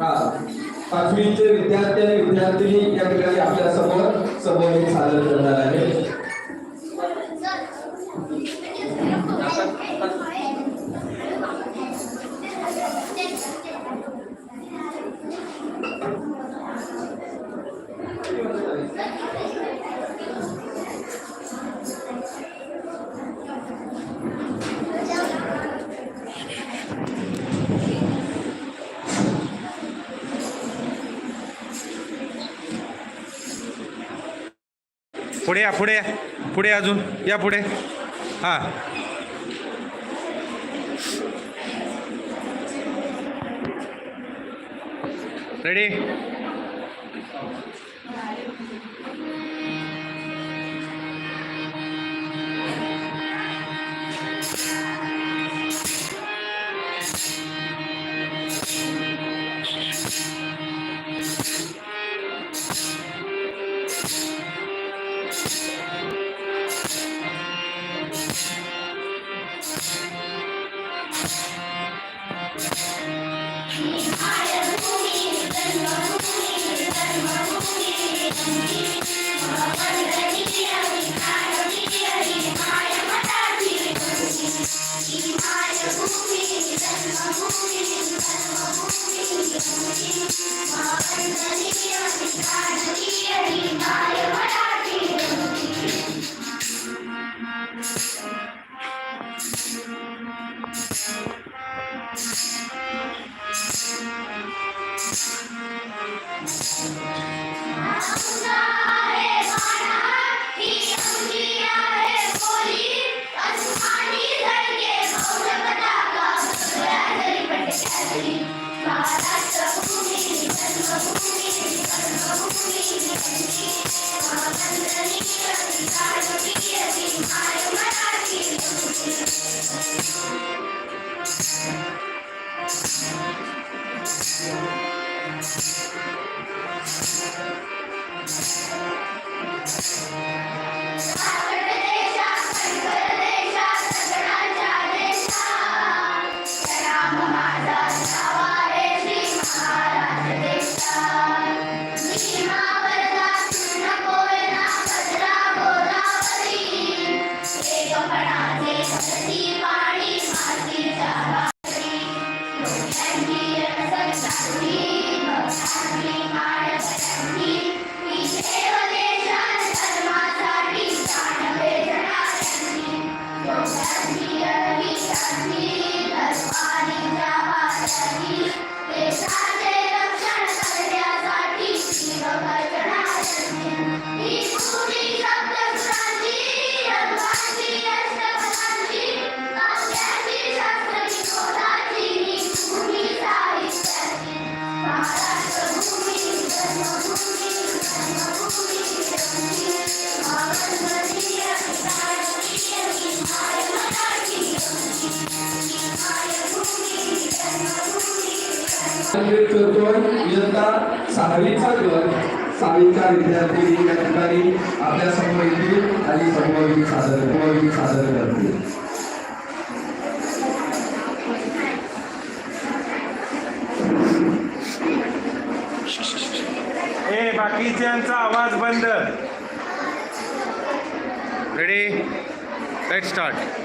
हा. पाचवीचे विद्यार्थी आणि विद्यार्थिनी या ठिकाणी आपल्यासमोर समोर सादर करणार आहे पुढे या पुढे या. पुढे अजून. या पुढे. हां. Ready Peace. सहावीचा गट सहावीच्या विद्यार्थी या ठिकाणी आपल्यासमोर येतील आणि समोर सादर समोर सादर करतील. ए बाकीच्यांचा आवाज बंद. रेडी लेट स्टार्ट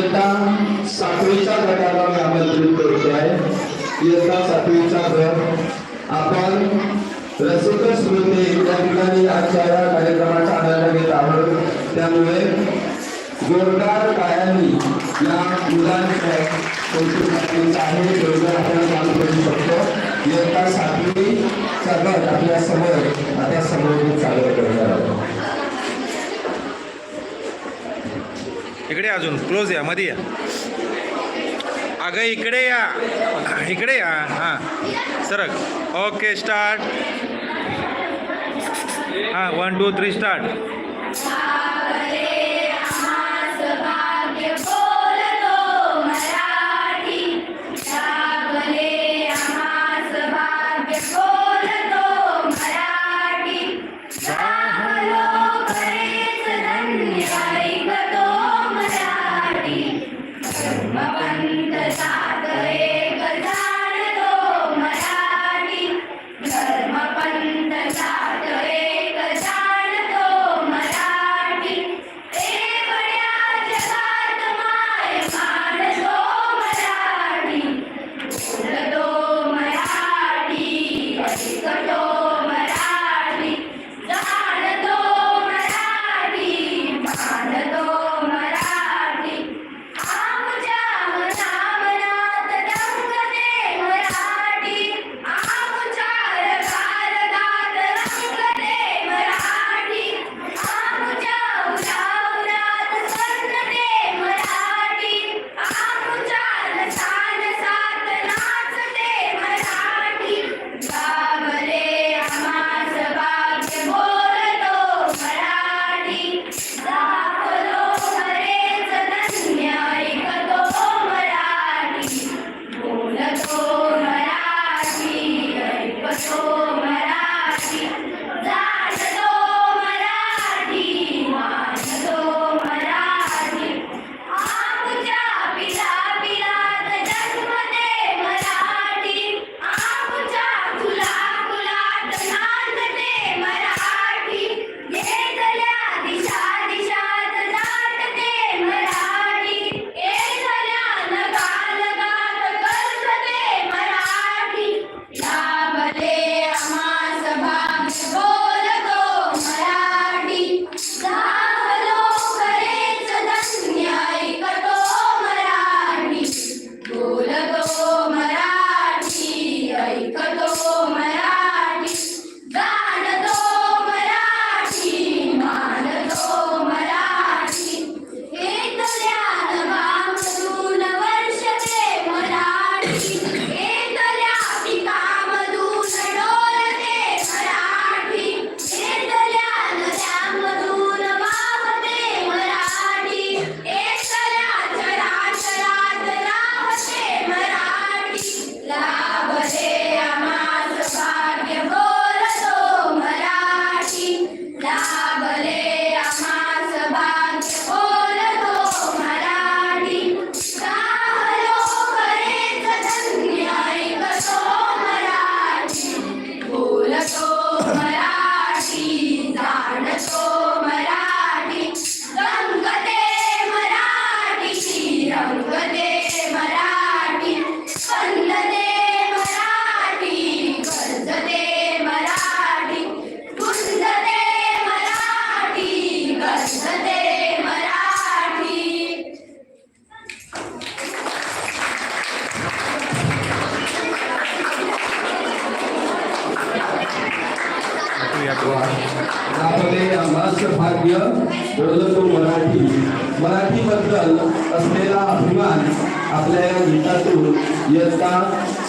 इयत्ता सातवीच्या गटाला मी आमंत्रित करतो आहे इयत्ता सातवीचा गट. आपण रसिक स्मृती या ठिकाणी आजच्या या कार्यक्रमाचा आनंद घेत आहोत. त्यामुळे जोरदार पायांनी या मुलांच्या कौतुकाचा आहे जोरदार आपण काम करू शकतो. इयत्ता सातवीचा गट आपल्यासमोर आता समोर चालू करणार आहोत. इकडे अजून क्लोज या मध्ये या. अगं इकडे या. इकडे या हां. सरक. ओके स्टार्ट हां वन टू थ्री स्टार्ट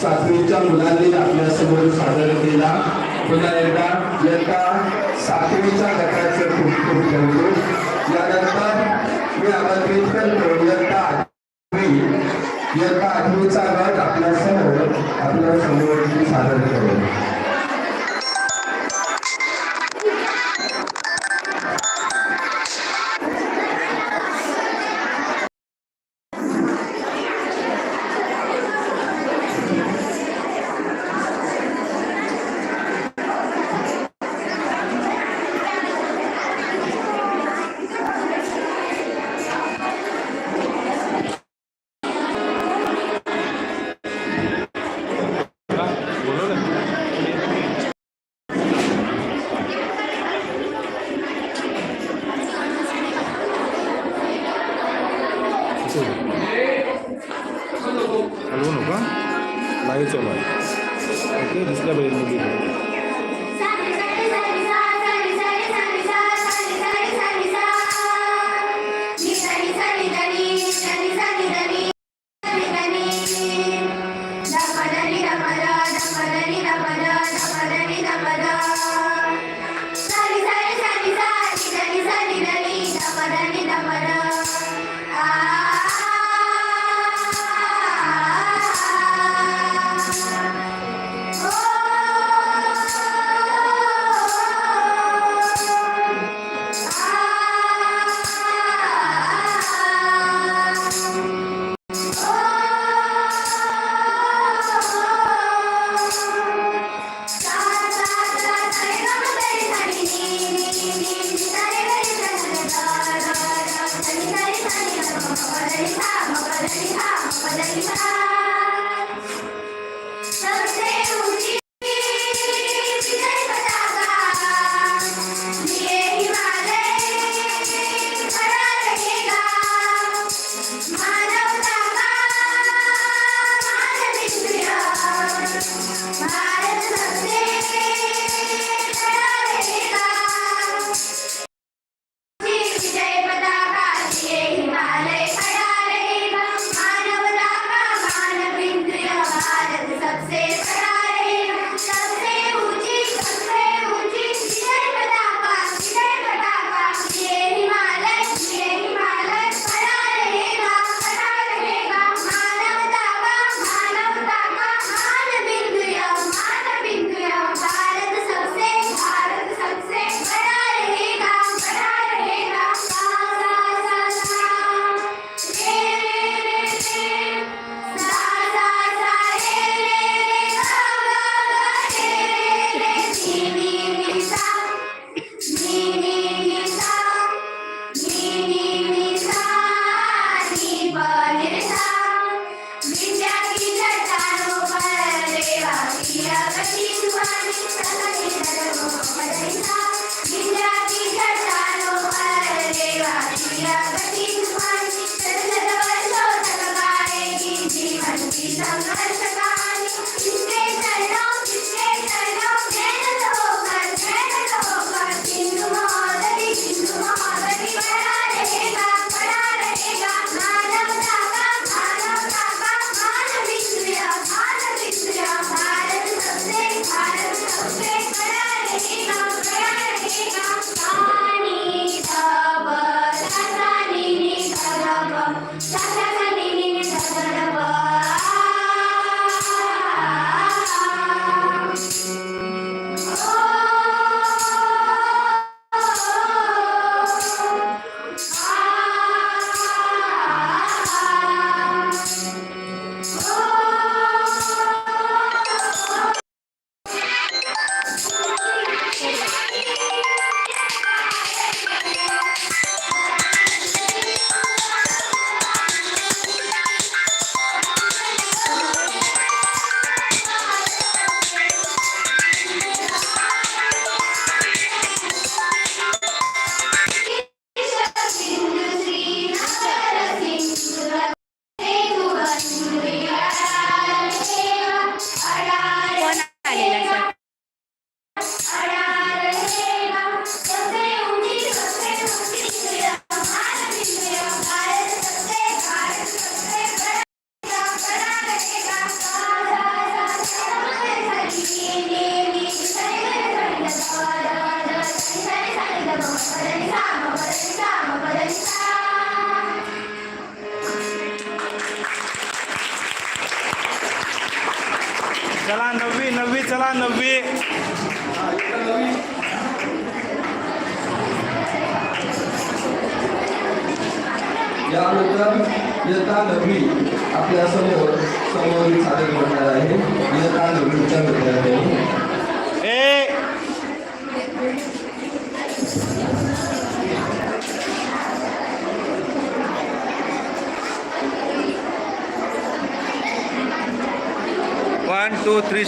सातवीच्या मुलांनी आपल्यासमोर सादर केला. पुन्हा एकदा यंदा सातवीच्या गटाचे पुस्तक ठेवतो यानंतर मी आमंत्रित करतो यंदा आठवी यंदा आठवीचा गट आपल्यासमोर आपल्यासमोर सादर केला हलवू हलवू नका नाही चालू आहे ओके दिसल्या पाहिजे मुली Thank you. मात्र इयत्ता नववी आपल्या समोर सादर करणार आहे. इयत्ता नववीच्या विद्यार्थ्यांनी ए! One two three